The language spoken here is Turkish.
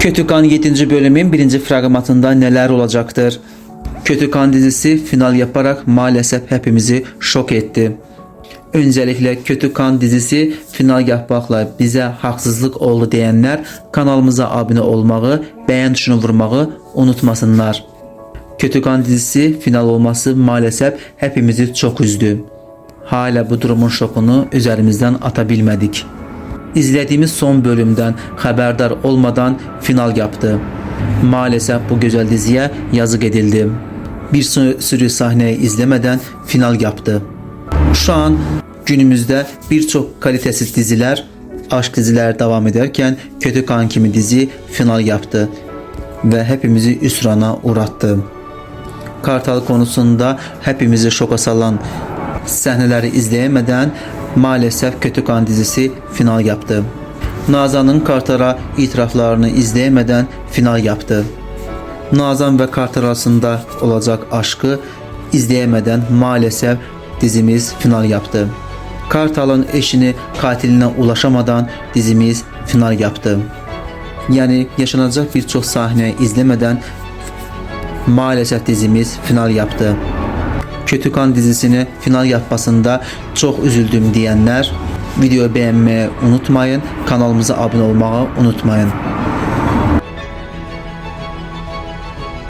Kötü Kan 7. bölümün 1. fragmentında neler olacaktır? Kötü Kan dizisi final yaparak maalesef hepimizi şok etti. Öncelikle Kötü Kan dizisi final yapmakla bize haksızlık oldu diyenler kanalımıza abone olmağı, beğen tuşuna vurmağı unutmasınlar. Kötü Kan dizisi final olması maalesef hepimizi çok üzdü. Hala bu durumun şokunu üzerimizden atabilmedik. İzlediğimiz son bölümden haberdar olmadan final yaptı. Maalesef bu güzel diziye yazık edildi. Bir sü- sürü sahneyi izlemeden final yaptı. Şu an günümüzde birçok kalitesiz diziler, aşk diziler devam ederken Kötü Kan kimi dizi final yaptı ve hepimizi üsrana uğrattı. Kartal konusunda hepimizi şoka salan sahneleri izleyemeden maalesef Kötü Kan dizisi final yaptı. Nazan'ın Kartal'a itiraflarını izleyemeden final yaptı. Nazan ve Kartal arasında olacak aşkı izleyemeden maalesef dizimiz final yaptı. Kartal'ın eşini katiline ulaşamadan dizimiz final yaptı. Yani yaşanacak birçok sahne izlemeden maalesef dizimiz final yaptı. Kötü Kan dizisini final yapmasında çok üzüldüm diyenler videoyu beğenmeyi unutmayın, kanalımıza abone olmayı unutmayın.